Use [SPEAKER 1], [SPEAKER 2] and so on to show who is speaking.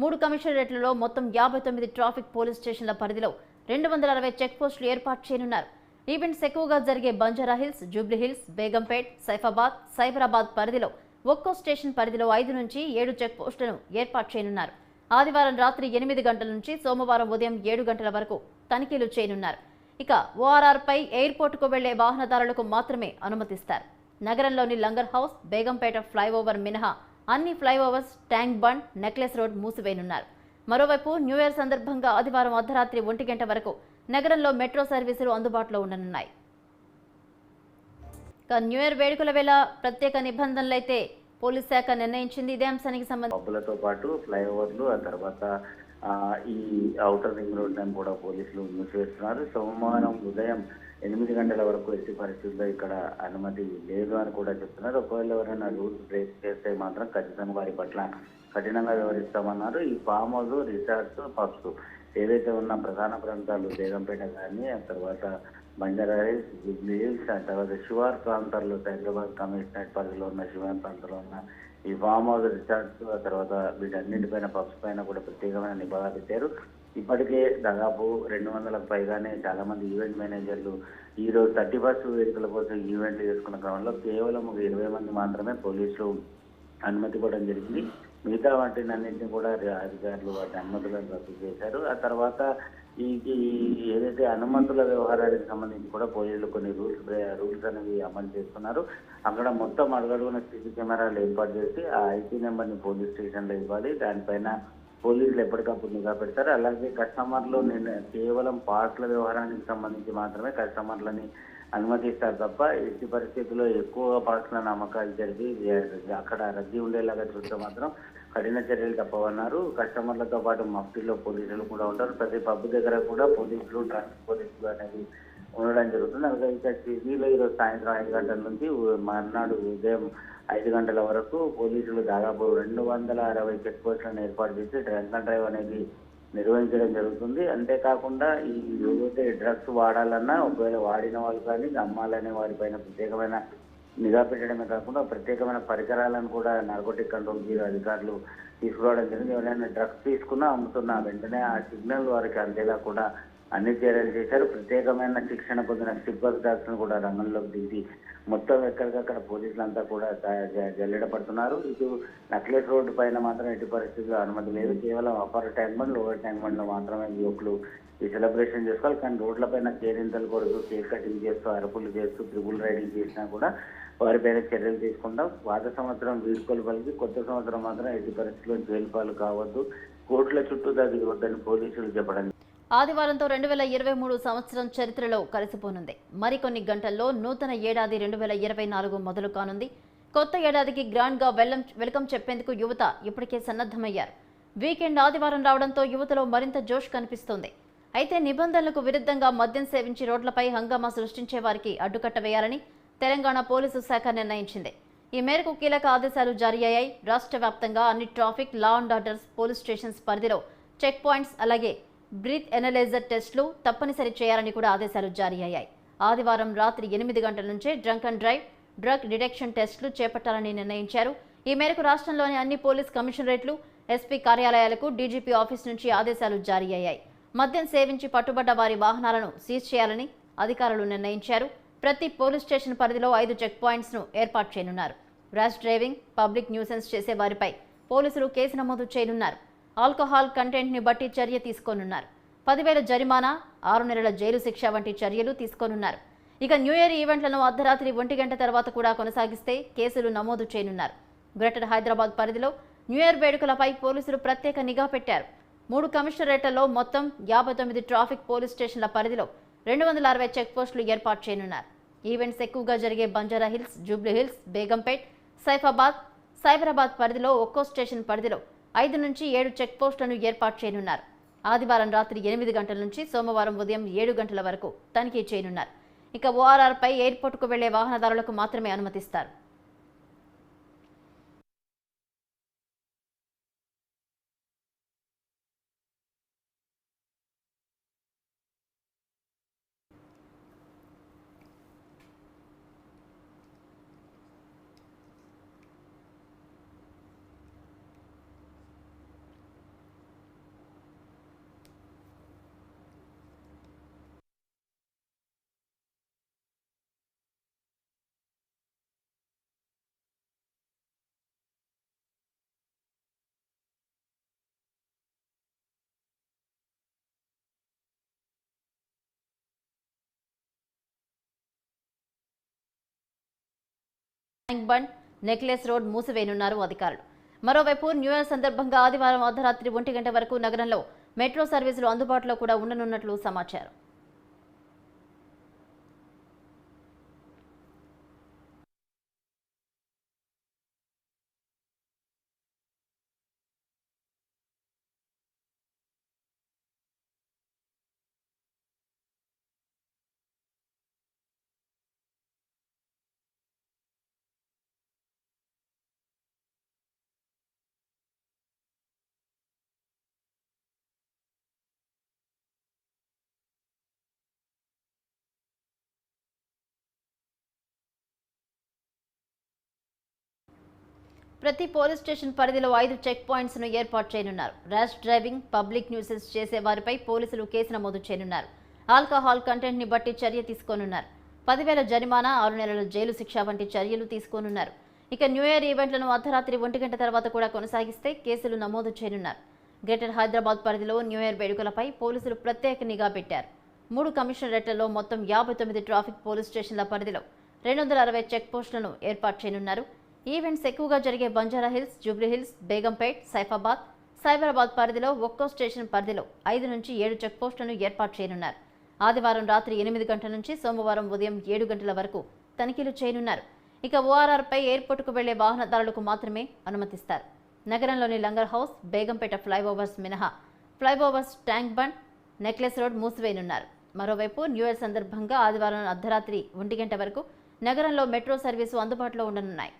[SPEAKER 1] మూడు కమిషనరేట్లలో మొత్తం యాభై తొమ్మిది ట్రాఫిక్ పోలీస్ స్టేషన్ల పరిధిలో రెండు వందల అరవై చెక్ పోస్టులు ఏర్పాటు చేయనున్నారు. ఈవెంట్స్ ఎక్కువగా జరిగే Banjara Hills Jubilee Hills Begumpet Saifabad Cyberabad పరిధిలో ఒక్కో స్టేషన్ పరిధిలో ఐదు నుంచి ఏడు చెక్ పోస్టులను ఏర్పాటు చేయనున్నారు. ఆదివారం రాత్రి ఎనిమిది గంటల నుంచి సోమవారం ఉదయం ఏడు గంటల వరకు తనిఖీలు చేయనున్నారు. ఇక ఓఆర్ఆర్ పై ఎయిర్పోర్టుకు వెళ్ళే వాహనదారులకు మాత్రమే అనుమతిస్తారు. నగరంలోని లంగర్ హౌస్ బేగంపేట ఫ్లైఓవర్ మినహా అన్ని flyovers Tank Bund Necklace Road మూసివేయనున్నారు. మరోవైపు న్యూ ఇయర్ సందర్భంగా ఆదివారం అర్ధరాత్రి ఒంటి గంట వరకు నగరంలో మెట్రో సర్వీసులు అందుబాటులో ఉండనున్నాయి. న్యూ ఇయర్ వేడుకల వేళ ప్రత్యేక నిబంధనలైతే పోలీస్ శాఖ నిర్ణయించింది. ఇదే అంశానికి సంబంధించి
[SPEAKER 2] పాటు ఫ్లైఓవర్లు ఆ తర్వాత ఈ ఔటర్ రింగ్ రోడ్ కూడా పోలీసులు మూసివేస్తున్నారు. సోమవారం ఉదయం ఎనిమిది గంటల వరకు ఎట్టి పరిస్థితుల్లో ఇక్కడ అనుమతి లేదు అని కూడా చెప్తున్నారు. ఒకవేళ ఎవరైనా రూల్స్ బ్రేక్ చేస్తే మాత్రం ఖచ్చితంగా వారి పట్ల కఠినంగా వ్యవహరిస్తామన్నారు. ఈ ఫామ్ హౌస్ రిసార్ట్స్ పబ్స్ ఏదైతే ఉన్న ప్రధాన ప్రాంతాలు బేగంపేట కానీ ఆ తర్వాత బంజారాహిల్స్ జూబ్లీ హిల్స్ ఆ తర్వాత శివార్ ప్రాంతాల్లో హైదరాబాద్ కమిషనరేట్ పరిధిలో ఉన్న శివార్ ప్రాంతంలో ఉన్న ఈ ఫామ్ హౌస్ రిసార్ట్స్ ఆ తర్వాత వీటన్నిటిపైన పబ్స్ పైన కూడా ప్రత్యేకమైన నిబంధన పెట్టారు. ఇప్పటికే దాదాపు రెండు వందలకు పైగానే చాలా మంది ఈవెంట్ మేనేజర్లు ఈ రోజు థర్టీ ఫస్ట్ వేడుకల కోసం ఈవెంట్లు చేసుకున్న క్రమంలో కేవలం ఒక ఇరవై మంది మాత్రమే పోలీసులు అనుమతి ఇవ్వడం జరిగింది. మిగతా వాటిని అన్నింటినీ కూడా అధికారులు వాటి అనుమతులను రద్దు చేశారు. ఆ తర్వాత ఈ ఈ ఏదైతే అనుమతుల వ్యవహారానికి సంబంధించి కూడా పోలీసులు కొన్ని రూల్స్ రూల్స్ అనేవి అమలు చేస్తున్నారు. అక్కడ మొత్తం అడుగడుగున సీసీ కెమెరాలు ఏర్పాటు చేసి ఆ ఐపీ నెంబర్ని పోలీస్ స్టేషన్లో ఇవ్వాలి. దానిపైన పోలీసులు ఎప్పటికప్పుడు నిఘా పెడతారు. అలాగే కస్టమర్లు నేను కేవలం పార్ట్ల వ్యవహారానికి సంబంధించి మాత్రమే కస్టమర్లని అనుమతిస్తారు తప్ప ఎట్టి పరిస్థితుల్లో ఎక్కువ పార్ట్ల అమ్మకాలు జరిపి అక్కడ రద్దీ ఉండేలాగా చూస్తే మాత్రం కఠిన చర్యలు తప్పవన్నారు. కస్టమర్లతో పాటు మఫ్టీలో పోలీసులు కూడా ఉంటారు. ప్రతి పబ్ దగ్గర కూడా పోలీసులు ట్రాఫిక్ పోలీసులు అనేది ఉండడం జరుగుతుంది. అలాగే ఇక సిటీలో ఈరోజు సాయంత్రం ఐదు గంటల నుంచి మర్నాడు ఉదయం ఐదు గంటల వరకు పోలీసులు దాదాపు రెండు వందల అరవై చెక్ పోస్టులను ఏర్పాటు చేసి డ్రంక్ అండ్ డ్రైవ్ అనేది నిర్వహించడం జరుగుతుంది. అంతేకాకుండా ఈ ఏదైతే డ్రగ్స్ వాడాలన్నా ఒకవేళ వాడిన వాళ్ళు కానీ అమ్మాలనే వారిపైన ప్రత్యేకమైన నిఘా పెట్టడమే కాకుండా ప్రత్యేకమైన పరికరాలను కూడా నార్కోటిక్ కంట్రోల్ బ్యూరో అధికారులు తీసుకురావడం జరిగింది. ఎవరైనా డ్రగ్స్ తీసుకున్నా అమ్ముతున్నా వెంటనే ఆ సిగ్నల్ వారికి అందేలా కూడా అన్ని చర్యలు చేశారు. ప్రత్యేకమైన శిక్షణ పొందిన స్టిప్పర్ డాగ్స్ కూడా రంగంలోకి దిగి మొత్తం ఎక్కడికక్కడ పోలీసులంతా కూడా జల్లెడ పడుతున్నారు ఇటు నక్లెస్ రోడ్డు పైన మాత్రం ఎట్టి పరిస్థితుల్లో అనుమతి లేదు. కేవలం Upper Tank Bund Lower Tank బండ్లో మాత్రమే యువకులు ఈ సెలబ్రేషన్ చేసుకోవాలి. కానీ రోడ్ల పైన కేరింతలు కొడుతూ కేక్ కటింగ్ చేస్తూ అరుపులు చేస్తూ త్రిబుల్ రైడింగ్ చేసినా కూడా వారిపైన చర్యలు తీసుకుంటాం. పాత సంవత్సరం వీడ్కోలు పలికి కొత్త సంవత్సరం మాత్రం ఎట్టి పరిస్థితుల్లో జైలు పాలు కావద్దు. కోర్టుల చుట్టూ తగ్గివద్దని పోలీసులు చెప్పడం
[SPEAKER 1] ఆదివారంతో రెండు వేల ఇరవై మూడు సంవత్సరం చరిత్రలో కలిసిపోనుంది. మరికొన్ని గంటల్లో నూతన ఏడాది రెండు వేల ఇరవై నాలుగు మొదలు కానుంది. కొత్త ఏడాదికి గ్రాండ్గా వెల్లం వెల్కమ్ చెప్పేందుకు యువత ఇప్పటికే సన్నద్ధమయ్యారు. వీకెండ్ ఆదివారం రావడంతో యువతలో మరింత జోష్ కనిపిస్తోంది. అయితే నిబంధనలకు విరుద్ధంగా మద్యం సేవించి రోడ్లపై హంగామా సృష్టించే వారికి అడ్డుకట్ట వేయాలని తెలంగాణ పోలీసు శాఖ నిర్ణయించింది. ఈ మేరకు కీలక ఆదేశాలు జారీ అయ్యాయి. రాష్ట్ర వ్యాప్తంగా అన్ని traffic law and orders police stations పరిధిలో చెక్ పాయింట్స్ అలాగే బ్రీత్ ఎనలైజర్ టెస్టులు తప్పనిసరి చేయాలని కూడా ఆదేశాలు జారీ అయ్యాయి. ఆదివారం రాత్రి ఎనిమిది గంటల నుంచే drunk and drive drug detection టెస్టులు చేపట్టాలని నిర్ణయించారు. ఈ మేరకు రాష్ట్రంలోని అన్ని పోలీస్ కమిషనరేట్లు ఎస్పీ కార్యాలయాలకు డీజీపీ ఆఫీస్ నుంచి ఆదేశాలు జారీ అయ్యాయి. మద్యం సేవించి పట్టుబడ్డ వారి వాహనాలను సీజ్ చేయాలని అధికారులు నిర్ణయించారు. ప్రతి పోలీస్ స్టేషన్ పరిధిలో ఐదు చెక్ పాయింట్స్ను ఏర్పాటు చేయనున్నారు. ర్యాష్ డ్రైవింగ్ పబ్లిక్ న్యూసెన్స్ చేసే వారిపై పోలీసులు కేసు నమోదు చేయనున్నారు. ఆల్కహాల్ కంటెంట్ని బట్టి చర్య తీసుకోనున్నారు. పదివేల జరిమానా ఆరు నెలల జైలు శిక్ష వంటి చర్యలు తీసుకోనున్నారు. ఇక న్యూ ఇయర్ ఈవెంట్లను అర్ధరాత్రి ఒంటి గంట తర్వాత కూడా కొనసాగిస్తే కేసులు నమోదు చేయనున్నారు. గ్రేటర్ హైదరాబాద్ పరిధిలో న్యూ ఇయర్ వేడుకలపై పోలీసులు ప్రత్యేక నిఘా పెట్టారు. మూడు కమిషనరేట్లలో మొత్తం యాభై తొమ్మిది ట్రాఫిక్ పోలీస్ స్టేషన్ల పరిధిలో రెండు వందల అరవై చెక్పోస్టులు ఏర్పాటు చేయనున్నారు. ఈవెంట్స్ ఎక్కువగా జరిగే Banjara Hills Jubilee Hills Begumpet Saifabad Cyberabad పరిధిలో ఒక్కో స్టేషన్ పరిధిలో ఐదు నుంచి ఏడు చెక్ పోస్టులను ఏర్పాటు చేయనున్నారు. ఆదివారం రాత్రి ఎనిమిది గంటల నుంచి సోమవారం ఉదయం ఏడు గంటల వరకు తనిఖీ చేయనున్నారు. ఇక ఓఆర్ఆర్పై ఎయిర్పోర్టుకు వెళ్ళే వాహనదారులకు మాత్రమే అనుమతిస్తారు. బండ్ నెక్లెస్ రోడ్ మూసివేయనున్నారు అధికారులు. మరోవైపు న్యూ ఇయర్ సందర్భంగా ఆదివారం అర్ధరాత్రి ఒంటి గంట వరకు నగరంలో మెట్రో సర్వీసులు అందుబాటులో కూడా ఉండనున్నట్లు సమాచారం. ప్రతి పోలీస్ స్టేషన్ పరిధిలో ఐదు చెక్ పాయింట్స్ను ఏర్పాటు చేయనున్నారు. ర్యాష్ డ్రైవింగ్ పబ్లిక్ న్యూసెన్స్ చేసే వారిపై పోలీసులు కేసు నమోదు చేయనున్నారు. ఆల్కహాల్ కంటెంట్ని బట్టి చర్య తీసుకోనున్నారు. పదివేల జరిమానా ఆరు నెలల జైలు శిక్ష వంటి చర్యలు తీసుకోనున్నారు. ఇక న్యూ ఇయర్ ఈవెంట్లను అర్ధరాత్రి ఒంటి గంట తర్వాత కూడా కొనసాగిస్తే కేసులు నమోదు చేయనున్నారు. గ్రేటర్ హైదరాబాద్ పరిధిలో న్యూ ఇయర్ వేడుకలపై పోలీసులు ప్రత్యేక నిఘా పెట్టారు. మూడు కమిషనరేట్లలో మొత్తం యాభై తొమ్మిది ట్రాఫిక్ పోలీస్ స్టేషన్ల పరిధిలో రెండు వందల అరవై చెక్ పోస్టులను ఏర్పాటు చేయనున్నారు. ఈవెంట్స్ ఎక్కువగా జరిగే Banjara Hills Jubilee Hills Begumpet Saifabad Cyberabad పరిధిలో ఒక్కో స్టేషన్ పరిధిలో ఐదు నుంచి ఏడు చెక్పోస్టులను ఏర్పాటు చేయనున్నారు. ఆదివారం రాత్రి ఎనిమిది గంటల నుంచి సోమవారం ఉదయం ఏడు గంటల వరకు తనిఖీలు చేయనున్నారు. ఇక ఓఆర్ఆర్పై ఎయిర్పోర్టుకు వెళ్ళే వాహనదారులకు మాత్రమే అనుమతిస్తారు. నగరంలోని లంగర్ హౌస్ బేగంపేట ఫ్లైఓవర్స్ మినహా flyovers Tank Bund Necklace Road మూసివేయనున్నారు. మరోవైపు న్యూ ఇయర్ సందర్భంగా ఆదివారం అర్ధరాత్రి ఒంటి గంట వరకు నగరంలో మెట్రో సర్వీసు అందుబాటులో ఉండనున్నాయి.